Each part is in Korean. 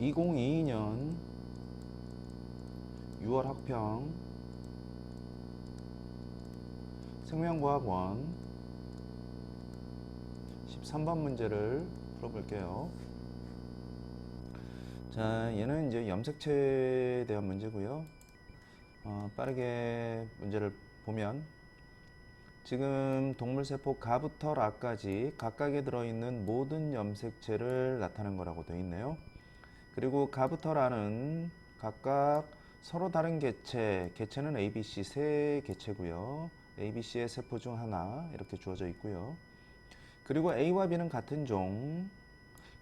2022년 6월 학평 생명과학원 13번 문제를 풀어볼게요. 자, 얘는 이제 염색체에 대한 문제고요. 어, 빠르게 문제를 보면 지금 동물세포 가부터 라까지 각각에 들어있는 모든 염색체를 나타낸 거라고 되어 있네요. 그리고 가부터 라는 각각 서로 다른 개체, 개체는 ABC 세 개체고요. ABC의 세포 중 하나 이렇게 주어져 있고요. 그리고 A와 B는 같은 종,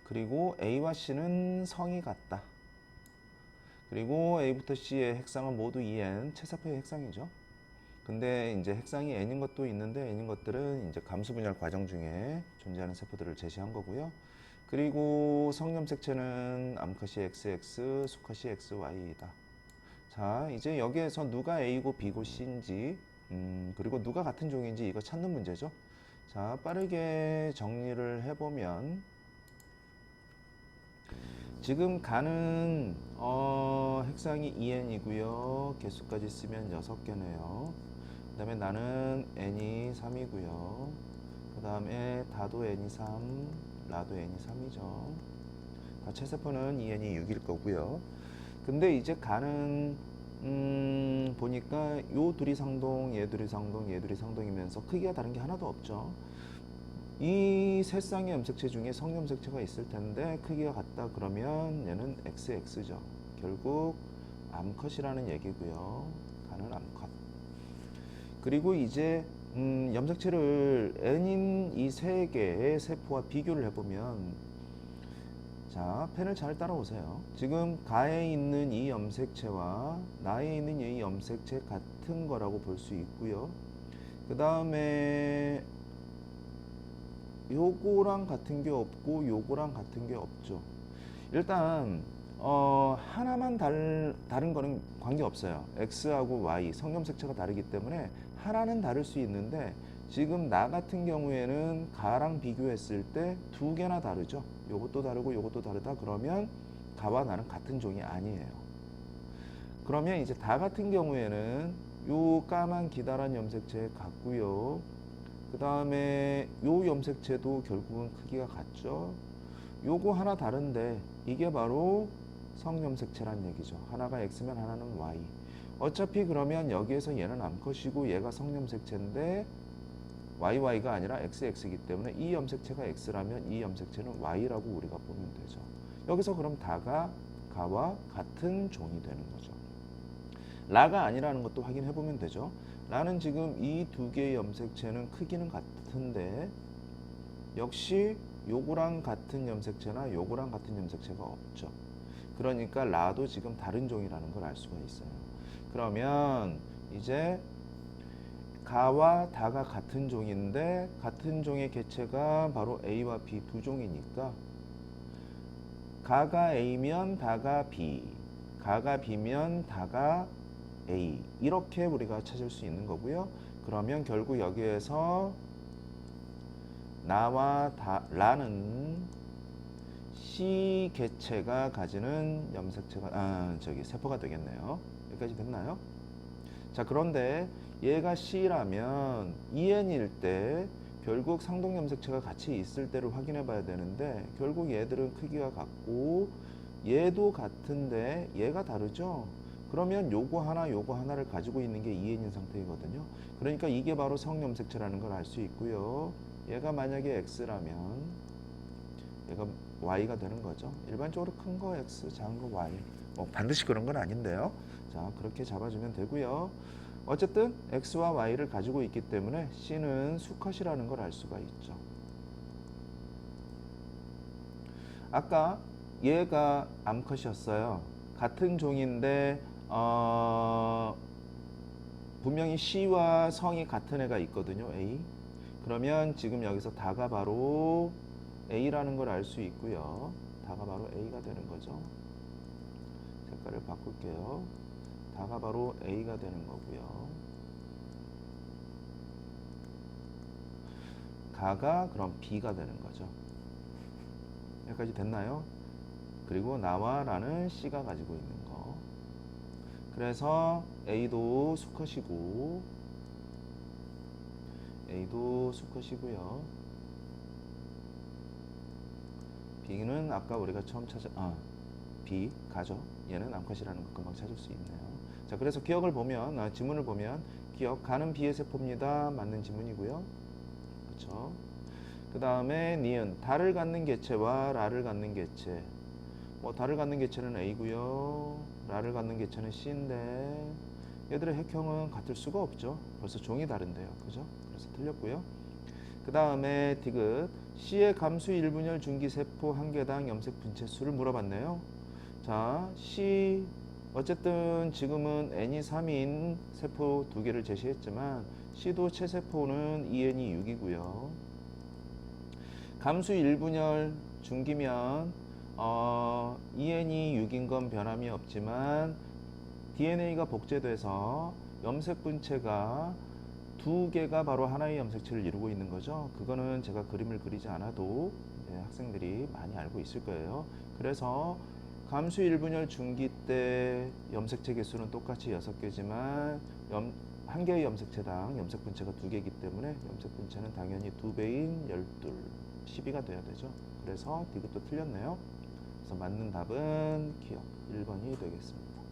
그리고 A와 C는 성이 같다. 그리고 A부터 C의 핵상은 모두 EN, 체세포의 핵상이죠. 근데 이제 핵상이 N인 것도 있는데 N인 것들은 이제 감수 분열 과정 중에 존재하는 세포들을 제시한 거고요. 그리고 성염색체는 암컷이 XX, 수컷이 XY이다. 자, 이제 여기에서 누가 A고 B고 C인지, 음, 그리고 누가 같은 종인지 이거 찾는 문제죠. 자, 빠르게 정리를 해보면 지금 가는 어, 핵상이 EN이고요. 개수까지 쓰면 6개네요. 그 다음에 나는 N이 3이고요. 그 다음에 다도 N이 3, 라도 N이 3이죠. 다 체세포는 EN이 6일 거고요. 근데 이제 가는 음, 보니까 요 둘이 상동, 얘 둘이 상동, 얘 둘이 상동이면서 크기가 다른 게 하나도 없죠. 이 세 쌍의 염색체 중에 성염색체가 있을 텐데 크기가 같다 그러면 얘는 XX죠. 결국 암컷이라는 얘기고요. 가는 암컷. 그리고 이제 음, 염색체를 N인 이 세 개의 세포와 비교를 해보면 자, 펜을 잘 따라오세요. 지금 가에 있는 이 염색체와 나에 있는 이 염색체 같은 거라고 볼 수 있고요. 그 다음에 요거랑 같은 게 없고 요거랑 같은 게 없죠. 일단 어, 하나만 다른, 다른 거는 관계 없어요. X하고 Y 성염색체가 다르기 때문에 하나는 다를 수 있는데 지금 나 같은 경우에는 가랑 비교했을 때 두 개나 다르죠. 요것도 다르고 요것도 다르다 그러면 가와 나는 같은 종이 아니에요. 그러면 이제 다 같은 경우에는 요 까만 기다란 염색체 같고요. 그 다음에 요 염색체도 결국은 크기가 같죠. 요거 하나 다른데 이게 바로 성염색체란 얘기죠. 하나가 X면 하나는 Y. 어차피 그러면 여기에서 얘는 암컷이고 얘가 성염색체인데 YY가 아니라 XX이기 때문에 이 염색체가 X라면 이 염색체는 Y라고 우리가 보면 되죠. 여기서 그럼 다가 가와 같은 종이 되는 거죠. 라가 아니라는 것도 확인해 보면 되죠. 라는 지금 이 두 개의 염색체는 크기는 같은데 역시 요거랑 같은 염색체나 요거랑 같은 염색체가 없죠. 그러니까 라도 지금 다른 종이라는 걸 알 수가 있어요. 그러면 이제 가와 다가 같은 종인데 같은 종의 개체가 바로 A와 B 두 종이니까 가가 A면 다가 B, 가가 B면 다가 A 이렇게 우리가 찾을 수 있는 거고요. 그러면 결국 여기에서 나와 다, 라는 C 개체가 가지는 염색체가 아 저기 세포가 되겠네요. 여기까지 됐나요? 자 그런데 얘가 C라면 EN일 때 결국 상동 염색체가 같이 있을 때를 확인해 봐야 되는데 결국 얘들은 크기가 같고 얘도 같은데 얘가 다르죠. 그러면 요거 하나 요거 하나를 가지고 있는 게 EN인 상태이거든요. 그러니까 이게 바로 성염색체라는 걸 알 수 있고요. 얘가 만약에 X라면 얘가 Y가 되는 거죠. 일반적으로 큰 거 X, 작은 거 Y. 뭐 반드시 그런 건 아닌데요. 자, 그렇게 잡아주면 되고요. 어쨌든 X와 Y를 가지고 있기 때문에 C는 수컷이라는 걸 알 수가 있죠. 아까 얘가 암컷이었어요. 같은 종인데 어, 분명히 C와 성이 같은 애가 있거든요. A. 그러면 지금 여기서 다가 바로 A라는 걸 알 수 있고요. 다가 바로 A가 되는 거죠. 색깔을 바꿀게요. 다가 바로 A가 되는 거고요. 가가 그럼 B가 되는 거죠. 여기까지 됐나요? 그리고 나와 라는 C가 가지고 있는 거. 그래서 A도 수컷이고 A도 수컷이고요. B는 아까 우리가 처음 찾아 아 B 가죠. 얘는 암컷이라는 거 금방 찾을 수 있네요. 자, 그래서 기억을 보면 아, 지문을 보면 기억 가는 B의 세포입니다. 맞는 지문이고요. 그렇죠. 그 다음에 니은 달을 갖는 개체와 라를 갖는 개체. 뭐 달을 갖는 개체는 A고요. 라를 갖는 개체는 C인데 얘들의 핵형은 같을 수가 없죠. 벌써 종이 다른데요. 그죠? 그래서 틀렸고요. 그 다음에 디귿 C의 감수 1분열 중기세포 한 개당 염색 분체 수를 물어봤네요. 자, C 어쨌든 지금은 N이 3인 세포 두 개를 제시했지만 C도 체세포는 E EN이 6이고요. 감수 1분열 중기면 어, EN이 6인 건 변함이 없지만 DNA가 복제돼서 염색 분체가 두 개가 바로 하나의 염색체를 이루고 있는 거죠. 그거는 제가 그림을 그리지 않아도 예, 학생들이 많이 알고 있을 거예요. 그래서 감수 1분열 중기 때 염색체 개수는 똑같이 6개지만 염, 한 개의 염색체당 염색 분체가 두 개이기 때문에 염색 분체는 당연히 두 배인 12, 12가 돼야 되죠. 그래서 디귿도 틀렸네요. 그래서 맞는 답은 기억 1번이 되겠습니다.